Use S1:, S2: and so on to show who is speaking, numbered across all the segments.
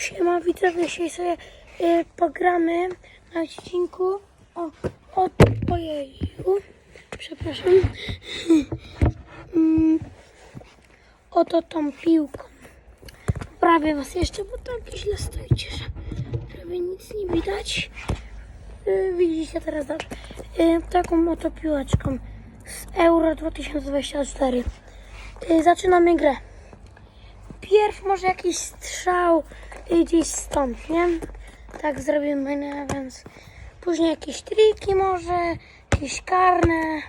S1: Siema widzowie, dzisiaj sobie y, pogramy na odcinku o, o, ojeju, przepraszam, oto tą piłką. Prawie was jeszcze, bo tak źle stoicie, że prawie nic nie widać. Y, widzicie teraz dobrze. Y, taką oto piłeczką z Euro 2024. Y, zaczynamy grę. Pierw może jakiś strzał y, gdzieś stąd, nie? Tak zrobimy, nie? więc później jakieś triki może, jakieś karne,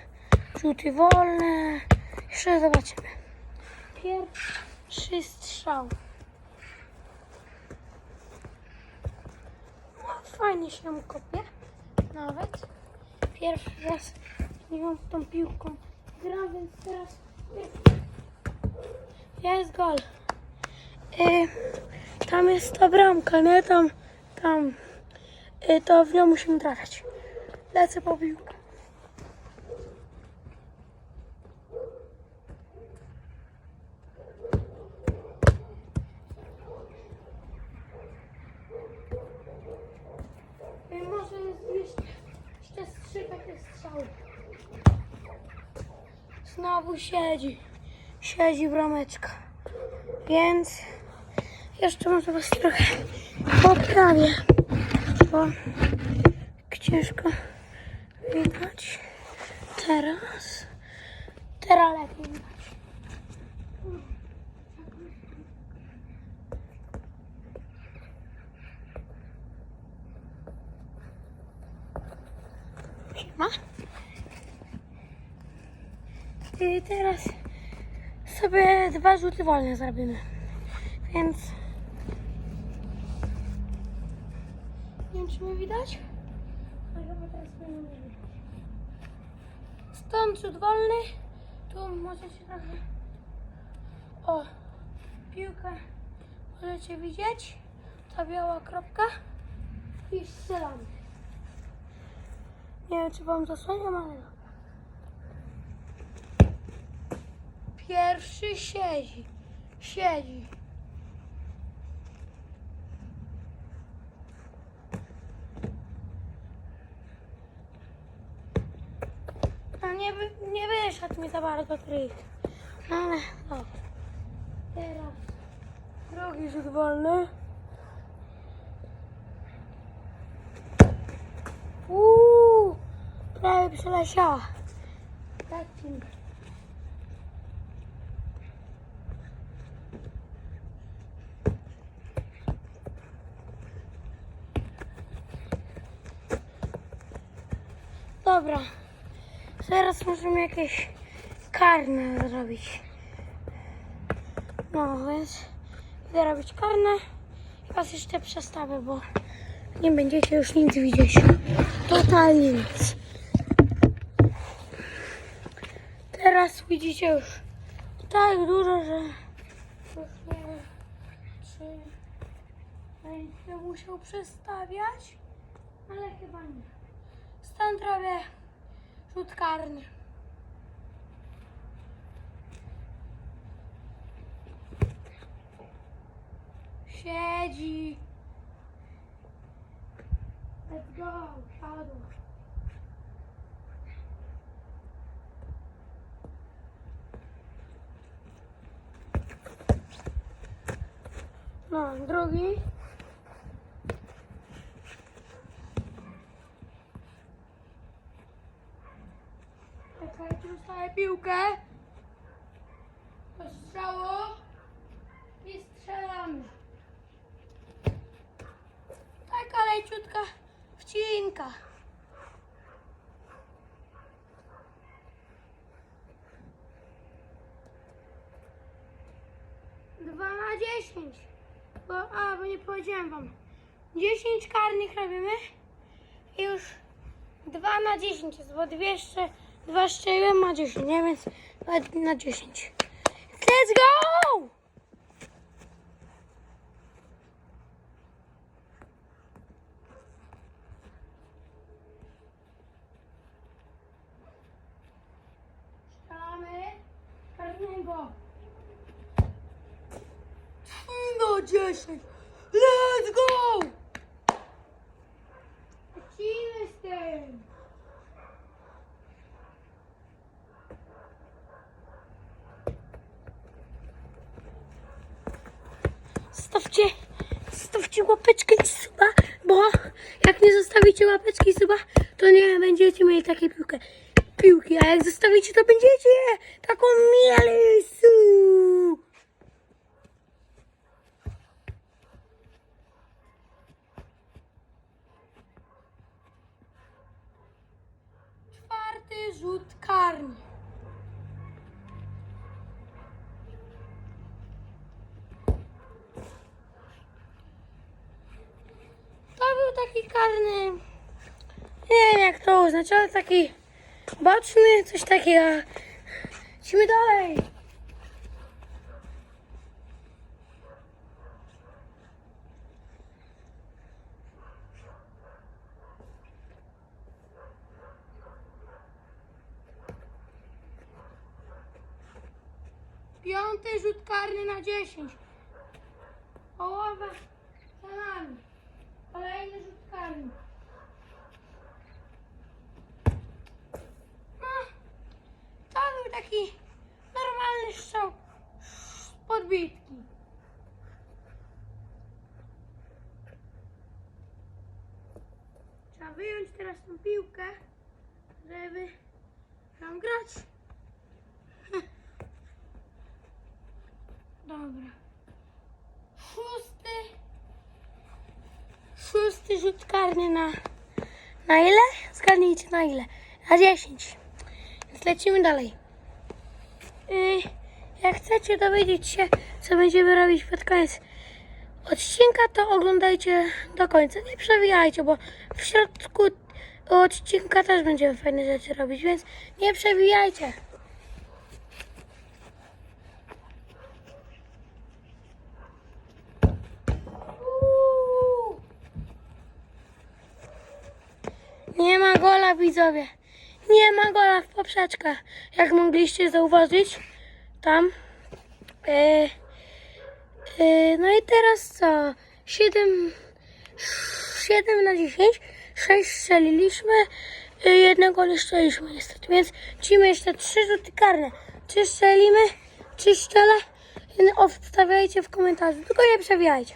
S1: rzuty wolne. Jeszcze zobaczymy. Pierwszy strzał. No, fajnie się kopie. Nawet. Pierwszy raz nie mam tą piłką gra, więc teraz jest gol. Y, tam jest ta bramka, nie? Tam, tam. Y, to w nią musimy trafiać. Lecę po piłkę. Y, może jest jeszcze, jeszcze z trzy takie strzały. Znowu siedzi. Siedzi brameczka. Więc jeszcze może was trochę poprawię, bo ciężko widać. Teraz, teraz lepiej widać. Siema. I teraz sobie dwa rzuty wolne zrobimy. Więc nie wiem, czy mnie widać. Ale chyba teraz mnie nie widać. Stąd rzut wolny. Tu możecie trochę. O, piłkę możecie widzieć. Ta biała kropka. I strzelamy. Nie wiem, czy wam zasłaniam, ale. Pierwszy siedzi. Siedzi. Nie, nie wyszedł mi za bardzo trik. Ale dobra. Teraz drugi rzut wolny. Uuu, prawie przeleciała. Takim. Dobra. Teraz możemy jakieś karne zrobić. No więc idę robić karne i was jeszcze przestawię, bo nie będziecie już nic widzieć. Totalnie nic. Teraz widzicie już tak dużo, że już nie wiem, czy będę musiał przestawiać, ale chyba nie. Stąd robię Siedzi. Let's go. Padło. No, drugi. Czekajcie, ustawię piłkę. Do strzału. I strzelamy. Taka leciutka wcinka. Dwa na dziesięć. Bo, a, bo nie powiedziałem wam. Dziesięć karnych robimy. I już dwa na dziesięć jest, bo dwie jeszcze, dwa strzeliłem ma dziesięć, nie? Więc na dziesięć. Let's go! Strzelamy karnego. No 10. Let's zostawcie, zostawcie łapeczkę i suba, bo jak nie zostawicie łapeczki i suba, to nie będziecie mieli takiej piłkę. piłki, a jak zostawicie, to będziecie taką mieli su. Taki karny. Nie wiem jak to uznać, ale taki boczny, coś takiego. Idźmy dalej. Piąty rzut karny na 10. Połowa za nami. Kolejny rzut karny. No, to był taki normalny strzał z podbitki. Trzeba wyjąć teraz tą piłkę, żeby tam grać. Dobra. Szósty. Szósty rzut karny na. Na ile? Zgadnijcie na ile. Na 10. Więc lecimy dalej. Yy, jak chcecie dowiedzieć się, co będziemy robić pod koniec odcinka, to oglądajcie do końca. Nie przewijajcie, bo w środku odcinka też będziemy fajne rzeczy robić, więc nie przewijajcie. Uuu. Nie ma gola, widzowie. Nie ma gola w poprzeczkach. Jak mogliście zauważyć, tam. E, e, no i teraz co? 7, 7 na 10. 6 strzeliliśmy. e, Jednego nie strzeliliśmy niestety. Więc lecimy jeszcze 3 rzuty karne. Czy strzelimy? Czy strzelę? Obstawiajcie w komentarzu. Tylko nie przewijajcie.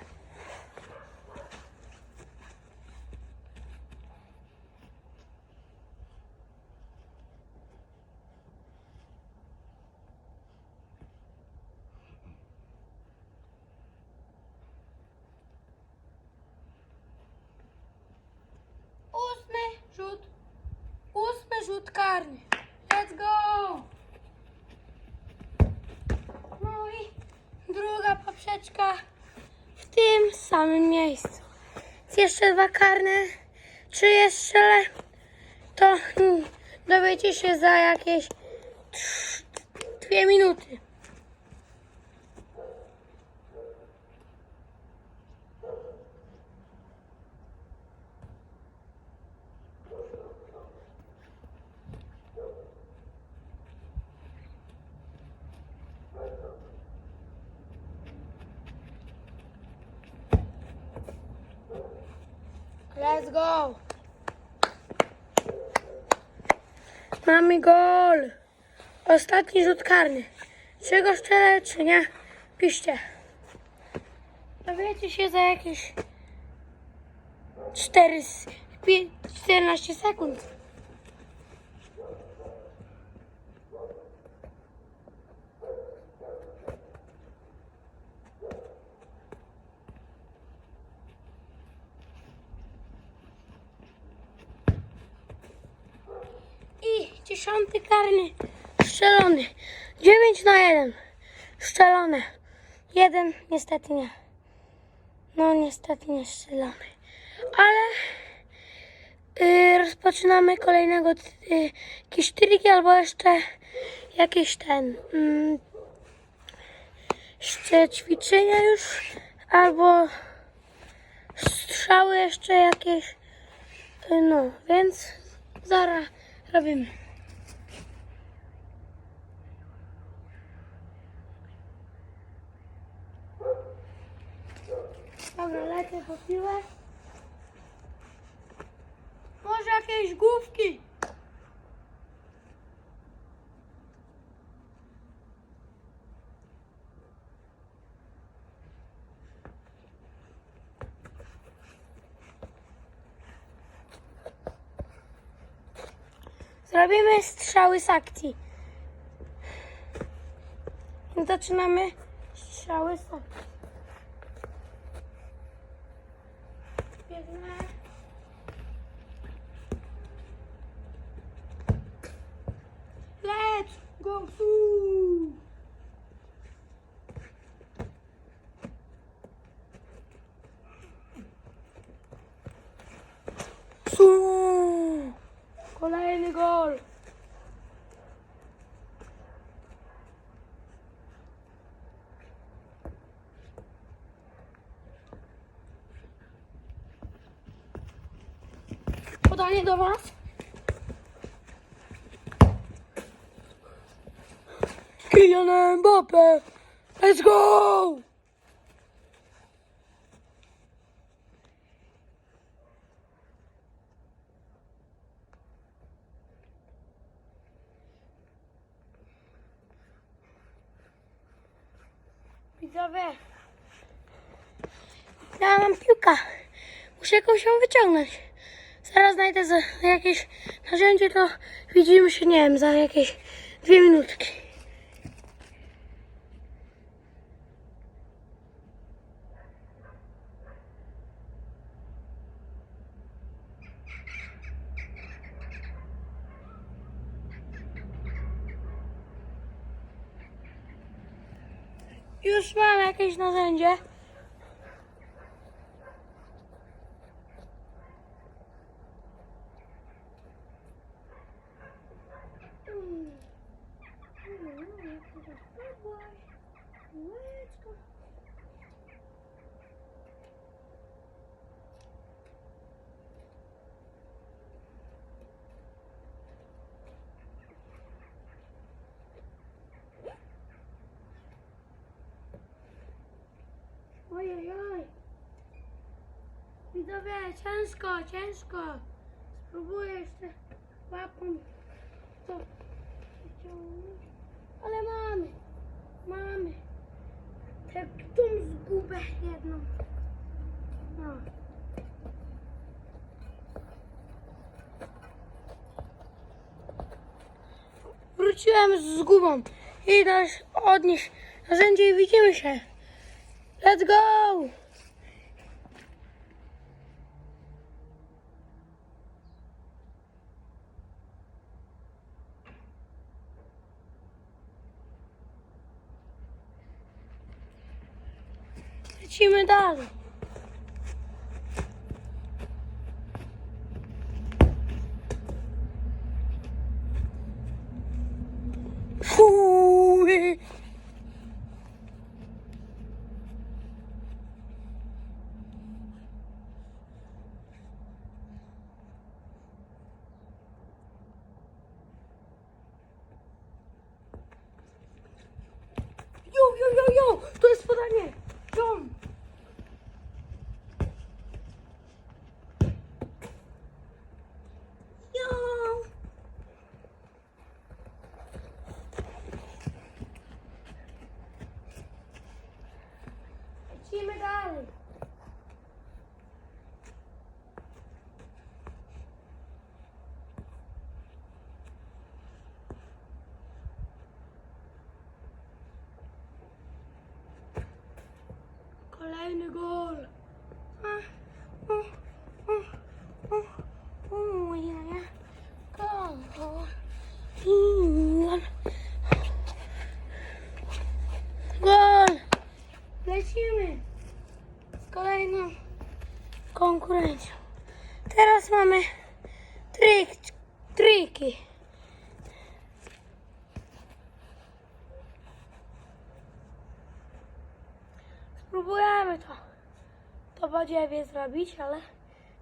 S1: Ósmy rzut. Ósmy rzut karny. Let's go! No i druga poprzeczka w tym samym miejscu. Jest jeszcze dwa karne. Czy jeszcze to mm, dowiecie się za jakieś dwie minuty. Let's go! Mamy gol! Ostatni rzut karny. Czy go strzelę, czy nie? Piszcie. Dowiecie się za jakieś 4, 5, 14 sekund. I dziesiąty karny strzelony. 9 na 1. Strzelone. Jeden niestety nie. No niestety nie. Ale y, rozpoczynamy kolejnego y, jakieś albo jeszcze jakieś ten mm, jeszcze ćwiczenia już albo strzały jeszcze jakieś. Y, no, więc zaraz robimy. Dobra, lecę po piłę. Może jakieś główki. Robimy strzały z akcji. Zaczynamy strzały z akcji. Yeah. Do Was. Kylian! Let's go! Widzowie, ja mam piłka. Muszę jakąś ją wyciągnąć. Zaraz znajdę jakieś narzędzie, to widzimy się, nie wiem, za jakieś dwie minutki. Już mam jakieś narzędzie. Widzowie, ciężko, ciężko. Spróbuję jeszcze łapą to. Ale mamy, mamy. Tę tą zgubę jedną. No. Wróciłem z zgubą. Idę odnieść narzędzie i widzimy się. Let's go! Lecimy dalej. Fuuu. Jo, jo, jo, jo! To jest podanie! Tom! Jo! Lecimy dalej. Kolejny gol. Gol. Gol. Lecimy z kolejną konkurencją. Teraz mamy trik, triki. Spróbujemy to, to podziewie zrobić, ale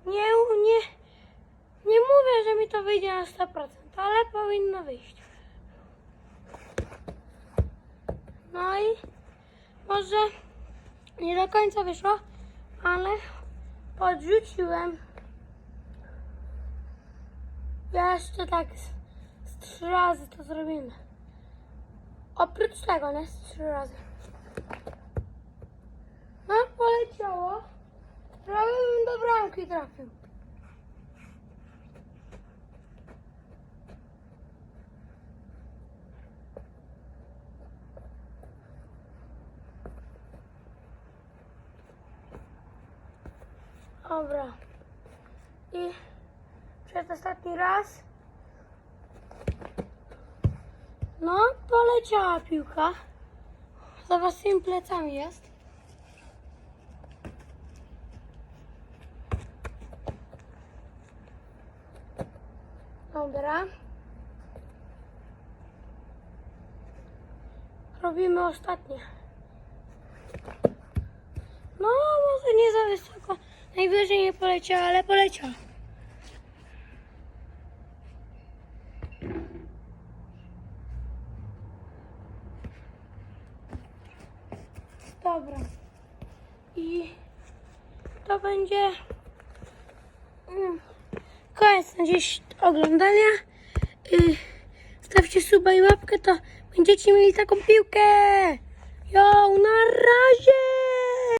S1: nie, nie, nie mówię, że mi to wyjdzie na 100%, ale powinno wyjść. No i może nie do końca wyszło, ale podrzuciłem jeszcze tak z, z trzy razy to zrobimy. Oprócz tego, nie? Z trzy razy. A, poleciało. Prawie bym do bramki trafił. Dobra. I przedostatni raz. No, poleciała piłka. Za waszymi plecami jest. Dobra. Robimy ostatnie. No, może nie za wysoko. Najwyżej nie poleciała, ale poleciała. Dobra. I to będzie mm, dziś oglądania. Y, stawcie suba i łapkę, to będziecie mieli taką piłkę. Jo, na razie!